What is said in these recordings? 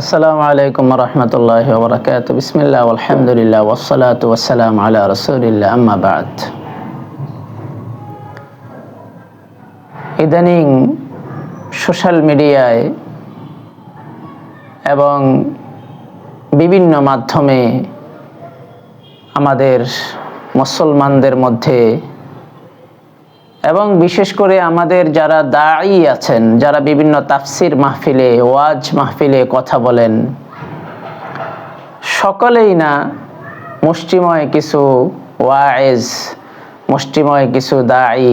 আসসালামু আলাইকুম রহমতুল্লাহ বরকাত বিসমিল্লাহ, আলহামদুলিল্লাহ ওসলাত ওসালাম আলা রসুলিল্লাহ, আম্মা ইদানিং সোশ্যাল মিডিয়ায় এবং বিভিন্ন মাধ্যমে আমাদের মুসলমানদের মধ্যে এবং বিশেষ করে আমাদের যারা দায়ী আছেন, যারা বিভিন্ন তাফসির মাহফিলে, ওয়াজ মাহফিলে কথা বলেন, সকলেই না মুষ্টিময় কিছু ওয়াইজ, মুষ্টিময় কিছু দায়ী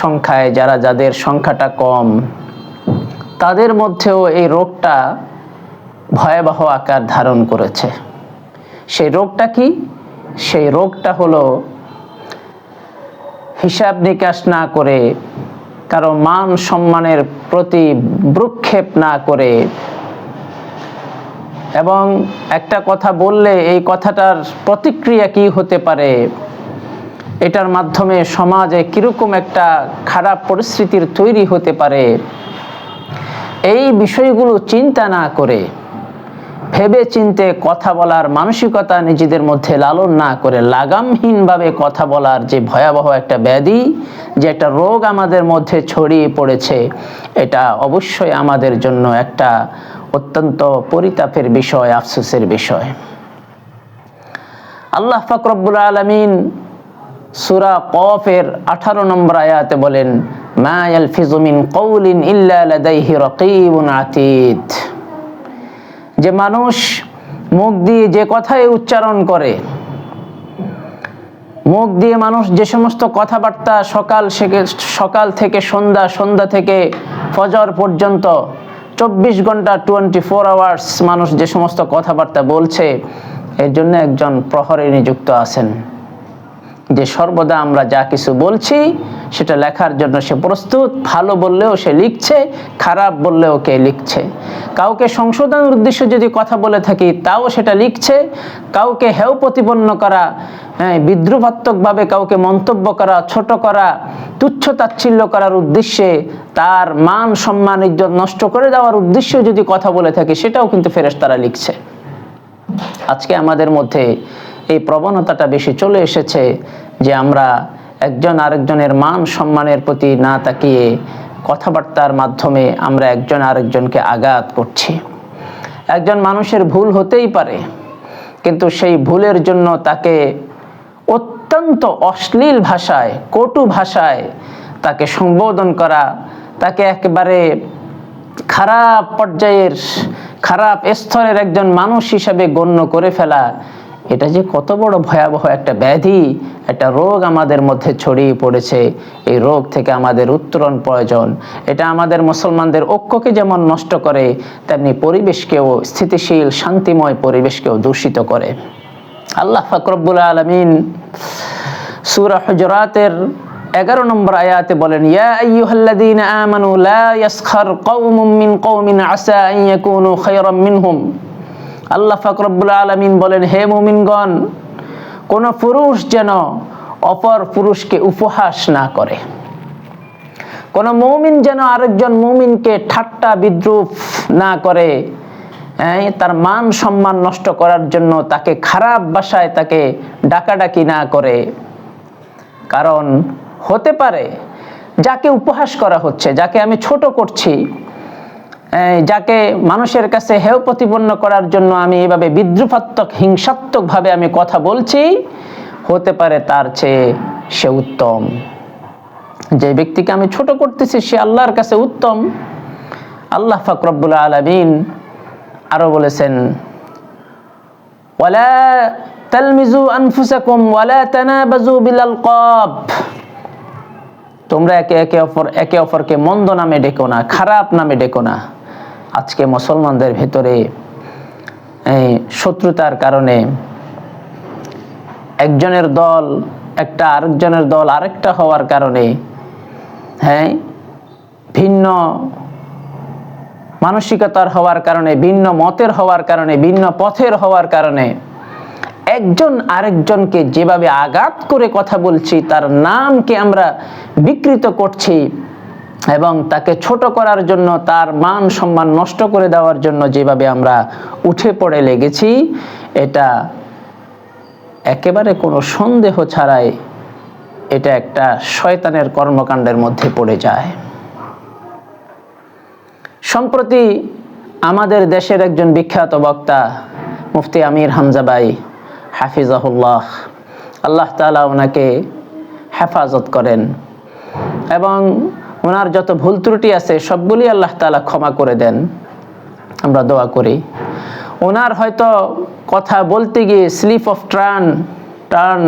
সংখ্যায়, যারা যাদের সংখ্যাটা কম, তাদের মধ্যেও এই রোগটা ভয়াবহ আকার ধারণ করেছে। সেই রোগটা কি? সেই রোগটা হলো হিসাব নিকাশ না করে, কারও মান সম্মানের প্রতি ভ্রুক্ষেপ না করে। এবং একটা কথা বললে এই কথাটার প্রতিক্রিয়া কি হতে পারে? এটার মাধ্যমে সমাজে কীরকম একটা খারাপ পরিস্থিতির তৈরি হতে পারে? এই বিষয়গুলো চিন্তা না করে ভেবে চিনতে কথা বলার মানসিকতা নিজেদের মধ্যে লালন না করে লাগামহীনভাবে কথা বলার যে ভয়াবহ একটা ব্যাধি, যে একটা রোগ আমাদের মধ্যে ছড়িয়ে পড়েছে, এটা অবশ্যই আমাদের জন্য একটা অত্যন্ত পরিতাপের বিষয়, আফসোসের বিষয়। আল্লাহ ফাকরবুল আলমিন সুরা কফের আঠারো নম্বর আয়াতে বলেন, মা ইয়ালফিজুমিন কৌলিন ইল্লা লাদাইহি রকিবুন আতীত যে মানুষ মুখ দিয়ে যে কথাই উচ্চারণ করে, মুখ দিয়ে মানুষ যে সমস্ত কথাবার্তা সকাল সকাল থেকে সন্ধ্যা সন্ধ্যা থেকে ফজর পর্যন্ত চব্বিশ ঘণ্টা টোয়েন্টি ফোর আওয়ার্স মানুষ যে সমস্ত কথাবার্তা বলছে, এর জন্য একজন প্রহরে নিযুক্ত আছেন। যে সর্বদা আমরা যা কিছু বলছি, সেটা লেখার জন্য সে প্রস্তুত, ভালো বললেও সে লিখছে, খারাপ বললেও কে লিখছে। কাউকে সংশোধনের উদ্দেশ্যে যদি কথা বলে থাকি, তাও সেটা লিখছে। কাউকে হেও প্রতিপন্ন করা হ্যাঁ বিদ্রুপাত্মকভাবে কাউকে মন্তব্য করা, ছোট করা, তুচ্ছ তাচ্ছিল্য করার উদ্দেশ্যে তার মান সম্মান ইজ্জত নষ্ট করে দেওয়ার উদ্দেশ্যে যদি কথা বলে থাকি, সেটাও কিন্তু ফেরেস তারা লিখছে। আজকে আমাদের মধ্যে এই প্রবণতাটা বেশি চলে এসেছে যে আমরা একজন আরেকজনের মান সম্মানের প্রতি না তাকিয়ে কথাবার্তার মাধ্যমে আমরা একজন আরেকজনকে আঘাত করছি। একজন মানুষের ভুল হতেই পারে, কিন্তু সেই ভুলের জন্য তাকে অত্যন্ত অশ্লীল ভাষায়, কটু ভাষায় তাকে সম্বোধন করা, তাকে একেবারে খারাপ পর্যায়ের, খারাপ স্তরের একজন মানুষ হিসাবে গণ্য করে ফেলা এটা যে কত বড় ভয়াবহ একটা ব্যাধি, একটা রোগ আমাদের মধ্যে ছড়িয়ে পড়েছে। এই রোগ থেকে আমাদের উত্তরণ প্রয়োজন। এটা আমাদের মুসলমানদের ঐক্যকে যেমন নষ্ট করে, তেমনি পরিবেশকেও স্থিতিশীল, শান্তিময় পরিবেশকেও দূষিত করে। আল্লাহ ফাকরবুল আলমিন সুরা হজরাতের এগারো নম্বর আয়াতে বলেন, ইয়া আইয়ুহাল্লাযীন আমানু লা ইয়াসখার কওমুম মিন কওমিন আসা আন ইয়াকুনু খায়রাম মিনহুম। আল্লাহ ফাকরবুল আলমিন বলেন, হে মুমিনগণ, কোন পুরুষ যেন অপর পুরুষকে উপহাস না করে। কোন মৌমিন যেন আরেকজন মৌমিনকে ঠাট্টা, বিদ্রুপ না করে তার মান সম্মান নষ্ট করার জন্য তাকে খারাপ বাসায় তাকে ডাকাডাকি না করে। কারণ হতে পারে, যাকে উপহাস করা হচ্ছে, যাকে আমি ছোট করছি যাকে মানুষের কাছে হেয় প্রতিপন্ন করার জন্য আমি এইভাবে বিদ্রুপাত্মক, হিংসাত্মকভাবে আমি কথা বলছি, হতে পারে তার চেয়ে সে উত্তম। যে ব্যক্তিকে আমি ছোট করতেছি, সে আল্লাহর কাছে উত্তম। আল্লাহ ফাকরবুল আলমিন আরও বলেছেন বিলাল কব তোমরা একে একে অপর, একে অপরকে মন্দ নামে ডেকো না, খারাপ নামে ডেকো না। আজকে মুসলমানদের ভেতরে শত্রুতার কারণে একজনের দল, একটা আরেকজনের দল, আরেকটা হওয়ার কারণে হ্যাঁ ভিন্ন মানসিকতার হওয়ার কারণে, ভিন্ন মতের হওয়ার কারণে, ভিন্ন পথের হওয়ার কারণে একজন আরেকজনকে যেভাবে আঘাত করে কথা বলছি, তার নামকে আমরা বিকৃত করছি এবং তাকে ছোট করার জন্য, তার মান সম্মান নষ্ট করে দেওয়ার জন্য যেভাবে আমরা উঠে পড়ে লেগেছি, এটা একেবারে কোনো সন্দেহ ছাড়াই এটা একটা শয়তানের কর্মকাণ্ডের মধ্যে পড়ে যায়। সম্প্রতি আমাদের দেশের একজন বিখ্যাত বক্তা, মুফতি আমির হামজাবাই হাফিজাহুল্লাহ, আল্লাহ তালা ওনাকে হেফাজত করেন এবং ওনার যত ভুল ত্রুটি আছে সবগুলি আল্লাহ তালা ক্ষমা করে দেন। আমরা দোয়া করি। ওনার হয়তো কথা বলতে গিয়ে স্লিপ অফ টার্ন টার্ন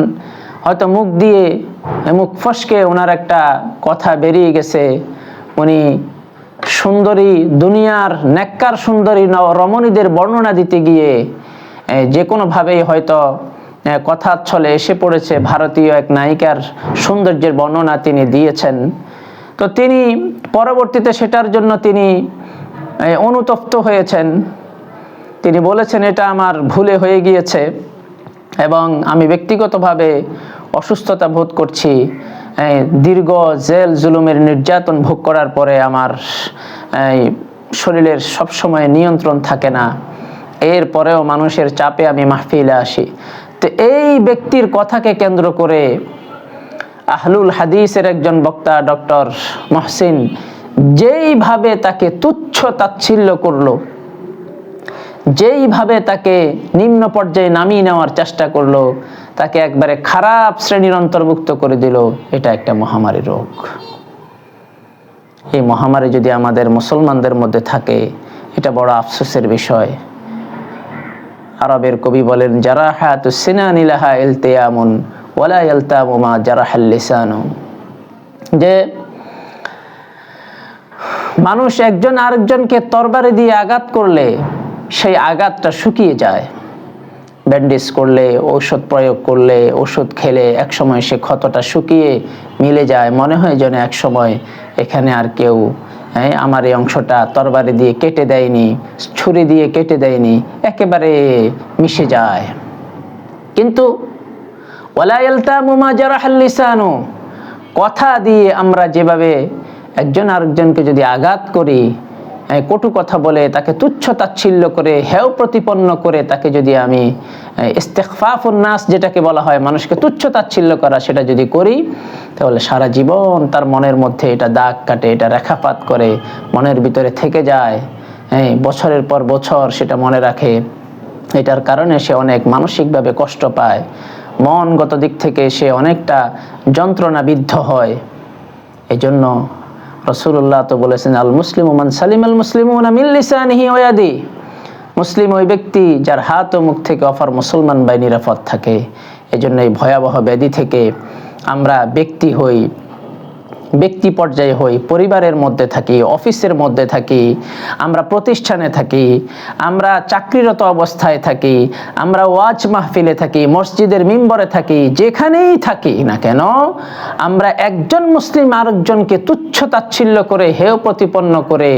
হয়তো মুখ দিয়ে মুখ ফসকে ওনার একটা কথা বেরিয়ে গেছে। উনি সুন্দরী দুনিয়ার নেককার সুন্দরী রমণীদের বর্ণনা দিতে গিয়ে যে কোনোভাবেই হয়তো এ, কথার ছলে এসে পড়েছে। ভারতীয় এক নায়িকার সৌন্দর্যের বর্ণনা তিনি দিয়েছেন। তো তিনি পরবর্তীতে সেটার জন্য তিনি অনুতপ্ত হয়েছেন। তিনি বলেছেন, এটা আমার ভুলে হয়ে গিয়েছে এবং আমি ব্যক্তিগতভাবে অসুস্থতা বোধ করছি। দীর্ঘ জেল, জুলুমের নির্যাতন ভোগ করার পরে আমার শরীরের সবসময় নিয়ন্ত্রণ থাকে না। এরপরেও মানুষের চাপে আমি মাহফিলে আসি। তো এই ব্যক্তির কথাকে কেন্দ্র করে আহলুল হাদিসের একজন বক্তা, ডক্টর মহসিন, যেইভাবে তাকে তুচ্ছ তাচ্ছিল্য করল, যেইভাবে তাকে নিম্ন পর্যায়ে নামিয়ে নেওয়ার চেষ্টা করল, তাকে একবারে খারাপ শ্রেণির অন্তর্ভুক্ত করে দিল, এটা একটা মহামারী রোগ। এই মহামারী যদি আমাদের মুসলমানদের মধ্যে থাকে, এটা বড় আফসোসের বিষয়। আরবের কবি বলেন যারা হায়াত সিনানিলাহা ইলতেয়ামুন যে মানুষ একজন আরেকজনকে তরবারি দিয়ে আঘাত করলে সেই আঘাতটা শুকিয়ে যায়। ব্যান্ডেজ করলে ঔষধ প্রয়োগ করলে ওষুধ খেলে একসময় সে ক্ষতটা শুকিয়ে মিলে যায়। মনে হয় যেন একসময় এখানে আর কেউ হ্যাঁ, আমার এই অংশটা তরবারি দিয়ে কেটে দেয়নি ছুরি দিয়ে কেটে দেয়নি একেবারে মিশে যায়। কিন্তু ওয়ালা ইয়ালতামুমা জারাহাল লিসানু। কথা দিয়ে আমরা যেভাবে একজন আরেকজনকে যদি আঘাত করি কটু কথা বলে, তাকে তুচ্ছ তাচ্ছিল্য করে, হেয় প্রতিপন্ন করে, তাকে যদি আমি ইস্তেকফাফুন নাস যেটাকে বলা হয়, মানুষকে তুচ্ছ তাচ্ছিল্য করা সেটা যদি করি, তাহলে সারা জীবন তার মনের মধ্যে এটা দাগ কাটে, এটা রেখাপাত করে, মনের ভিতরে থেকে যায়। হ্যাঁ বছরের পর বছর সেটা মনে রাখে। এটার কারণে সে অনেক মানসিকভাবে কষ্ট পায়। মনগত দিক থেকে সে অনেকটা যন্ত্রণাবিদ্ধ হয়। এই জন্য রসুল্লাহ তো বলেছেন, আল মুসলিম মান সালিম আল মুসলিম মিল্লিসানিহি ওয়াদি মুসলিম ওই ব্যক্তি যার হাত ও মুখ থেকে অফার মুসলমান বাই নিরাপদ থাকে। এজন্য জন্য এই ভয়াবহ ব্যাধি থেকে আমরা ব্যক্তি হই ব্যক্তি পর্যায়ে হই, পরিবারের মধ্যে থাকি, অফিসের মধ্যে থাকি, আমরা প্রতিষ্ঠানে থাকি, আমরা চাকরিরত অবস্থায় থাকি, আমরা ওয়াজ মাহফিলে থাকি, মসজিদের মিম্বরে থাকি, যেখানেই থাকি না কেন, আমরা একজন মুসলিম আরেকজনকে তুচ্ছ তাচ্ছিল্য করে, হেয় প্রতিপন্ন করে,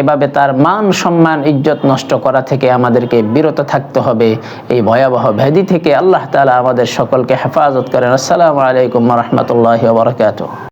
এভাবে তার মান, সম্মান, ইজ্জত নষ্ট করা থেকে আমাদেরকে বিরত থাকতে হবে। এই ভয়াবহ ব্যাধি থেকে আল্লাহ তালা আমাদের সকলকে হেফাজত করেন। আসসালামু আলাইকুম রহমতুল্লাহ বারকাত